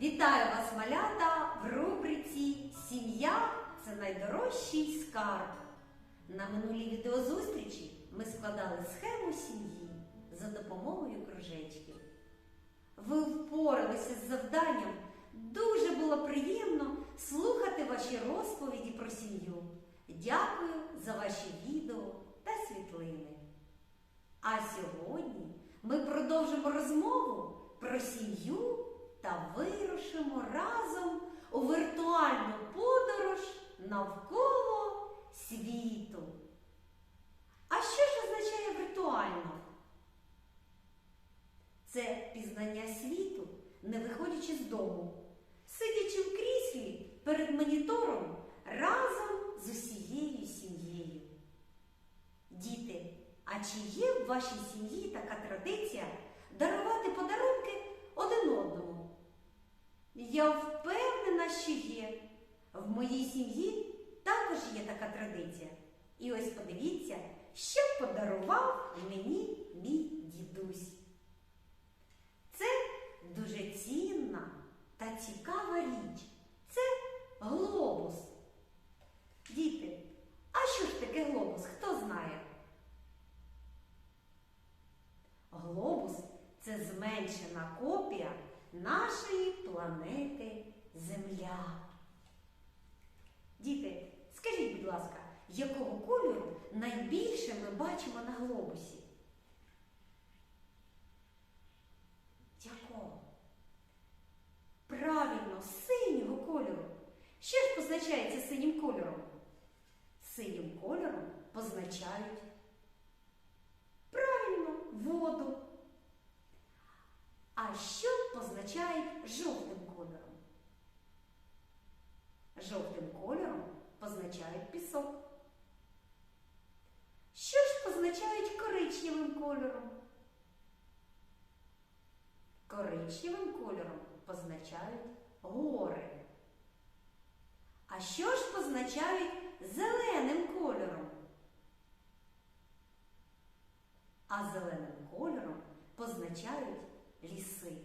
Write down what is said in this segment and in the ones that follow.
Вітаю вас, малята, в рубриці Сім'я це найдорожчий скарб. На минулій відеозустрічі ми складали схему сім'ї за допомогою кружечків. Ви впоралися з завданням. Дуже було приємно слухати ваші розповіді про сім'ю. Дякую за ваші відео та світлини. А сьогодні ми продовжимо розмову про сім'ю та вирушимо разом у віртуальну подорож навколо світу. А що ж означає віртуально? Це пізнання світу, не виходячи з дому, сидячи в кріслі перед монітором разом з усією сім'єю. Діти, а чи є в вашій сім'ї така традиція дарувати подарунки? Я впевнена, що є. В моїй сім'ї також є така традиція. І ось подивіться, що подарував мені мій дідусь. Це дуже цінна та цікава річ. Це глобус. Діти, а що ж таке глобус? Хто знає? Глобус це зменшена копія нашої планети Земля. Діти, скажіть, будь ласка, якого кольору найбільше ми бачимо на глобусі? Якого? Правильно, синього кольору. Що ж позначається синім кольором? Синім кольором позначають правильно воду. А що позначають жовтим кольором? Жовтим кольором позначають пісок. Що ж позначають коричневим кольором? Коричневим кольором позначають гори. А що ж позначають зеленим кольором? А зеленим кольором позначають ліси.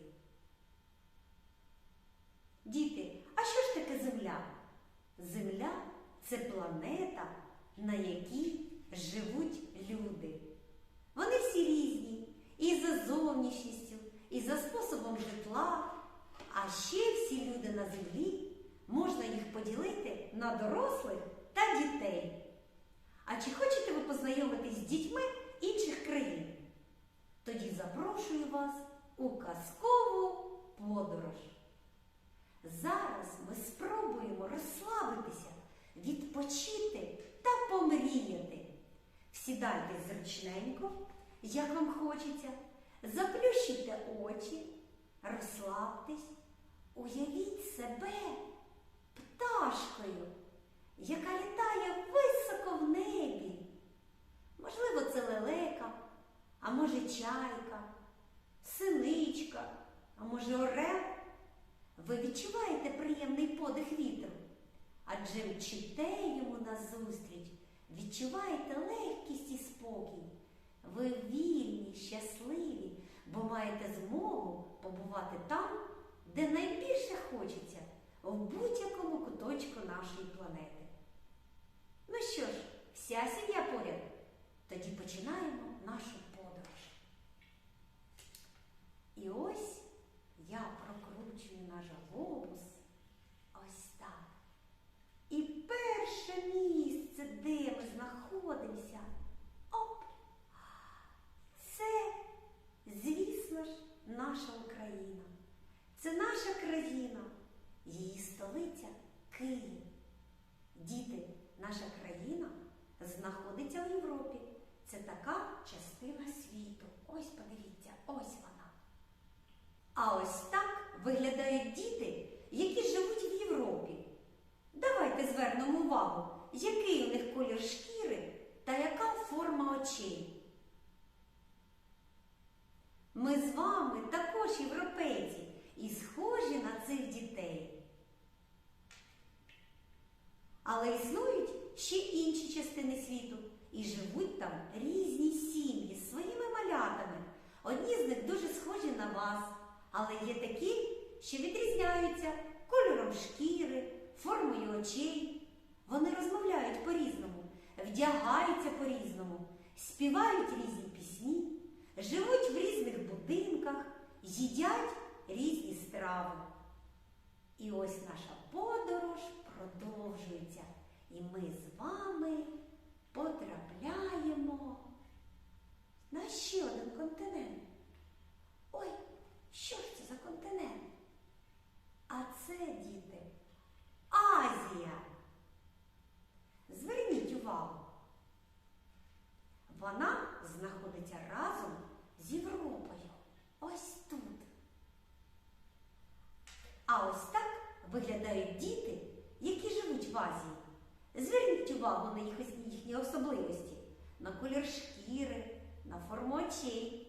Діти, а що ж таке земля? Земля це планета, на якій живуть люди. Вони всі різні і за зовнішністю, і за способом житла. А ще всі люди на землі можна їх поділити на дорослих та дітей. А чи хочете ви познайомитись з дітьми інших країн? Тоді запрошую вас у казкову подорож. Зараз ми спробуємо розслабитися, відпочити та помріяти. Сідайте зручненько, як вам хочеться, заплющите очі, розслабтесь, уявіть себе пташкою, яка літає високо в небі. Можливо, це лелека, а може чайка, синичка, а може орел. Ви відчуваєте приємний подих вітру, адже мчите йому назустріч, відчуваєте легкість і спокій. Ви вільні, щасливі, бо маєте змогу побувати там, де найбільше хочеться, в будь-якому куточку нашої планети. Ну що ж, вся сім'я поряд? Тоді починаємо нашу подорож. І ось я прокручую наш глобус ось так. І перше місце, де ми знаходимося, оп! Це, звісно ж, наша Україна. Це наша країна, її столиця Київ. Діти, наша країна знаходиться в Європі. Це така частина світу. Ось подивіться, ось вона. А ось так виглядають діти, які живуть в Європі. Давайте звернемо увагу, який у них колір шкіри та яка форма очей. Ми з вами також європейці і схожі на цих дітей. Але існують ще інші частини світу і живуть там різні сім'ї з своїми малятами. Одні з них дуже схожі на вас, але є такі, що відрізняються кольором шкіри, формою очей. Вони розмовляють по-різному, вдягаються по-різному, співають різні пісні, живуть в різних будинках, їдять різні страви. І ось наша подорож продовжується, і ми з вами потрапляємо на ще один континент. Ой, що ж це за континент? А це, діти, Азія. Зверніть увагу. Вона знаходиться разом з Європою. Ось тут. А ось так виглядають діти, які живуть в Азії. Зверніть увагу на їх, їхні особливості, на колір шкіри, на форму очей.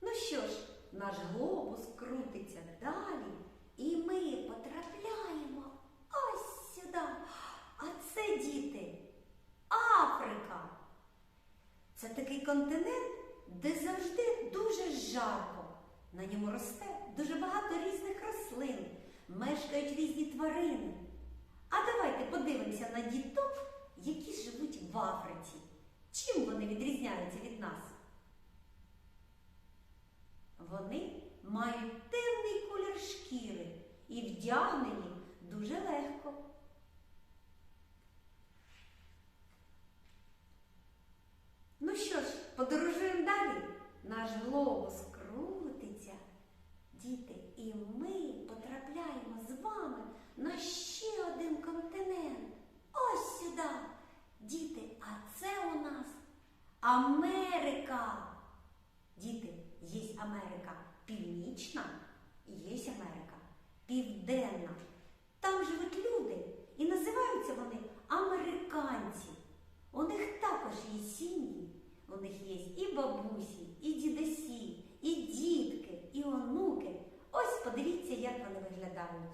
Ну що ж, наш глобус крутиться далі, і ми потрапляємо ось сюди. А це діти Африка. Це такий континент, де завжди дуже жарко. На ньому росте дуже багато різних рослин, мешкають різні тварини. А давайте подивимося на діток, які живуть в Африці. Чим вони відрізняються від нас? Вони мають темний колір шкіри і вдягнені дуже легко. Ну що ж, подорожуємо далі. Наш глобус крутиться. Діти, і ми потрапляємо з вами на ще один континент. Ось сюди. Діти, а це у нас Америка. Діти, є Америка північна і є Америка південна. Там живуть люди і називаються вони американці. У них також є сім'ї, у них є і бабусі, і дідусі, і дітки, і онуки. Подивіться, як вони виглядають.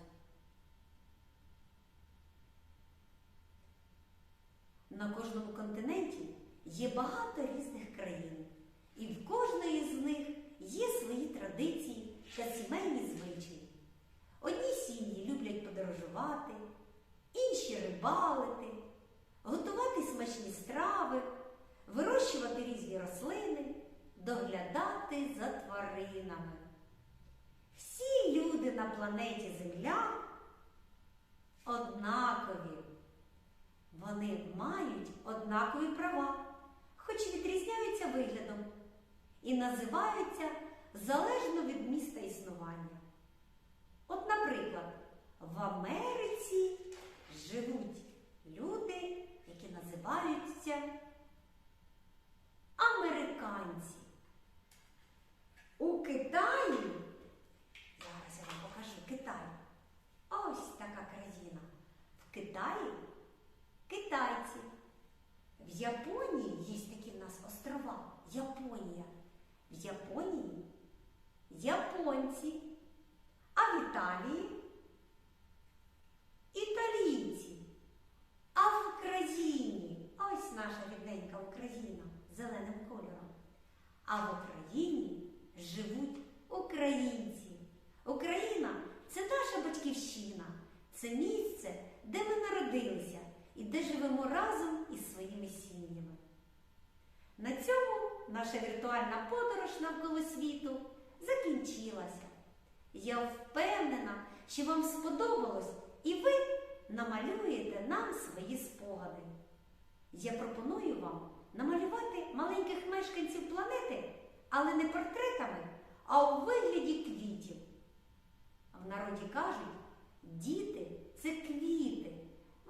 На кожному континенті є багато різних країн, і в кожної з них є свої традиції та сімейні звичаї. Одні сім'ї люблять подорожувати, інші рибалити, готувати смачні страви, вирощувати різні рослини, доглядати за тваринами. Всі люди на планеті Земля однакові. Вони мають однакові права, хоч відрізняються виглядом і називаються залежно від міста існування. От, наприклад, в Америці живуть люди, які називаються американці. У Китаї, зараз я вам покажу Китай. Ось така країна. Китаї китайці. В Японії є такі в нас острова Японія. В Японії японці. А в Італії італійці. А в Україні ось наша рідненька Україна зеленим кольором. А в Україні живуть українці. Україна це наша батьківщина, це місце, де ми народилися і де живемо разом із своїми сім'ями. На цьому наша віртуальна подорож навколо світу закінчилася. Я впевнена, що вам сподобалось і ви намалюєте нам свої спогади. Я пропоную вам намалювати маленьких мешканців планети, але не портретами, а у вигляді квітів. В народі кажуть, діти це квіти.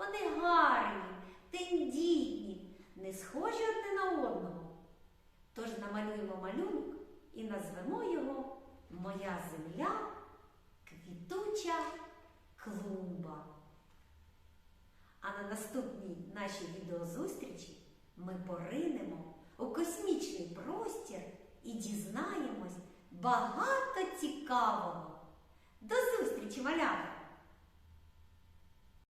Вони гарні, тендітні, не схожі одне на одного. Тож намалюємо малюнок і назвемо його Моя земля квітуча клумба. А на наступній нашій відеозустрічі ми поринемо у космічний простір і дізнаємось багато цікавого. До зустрічі, малята!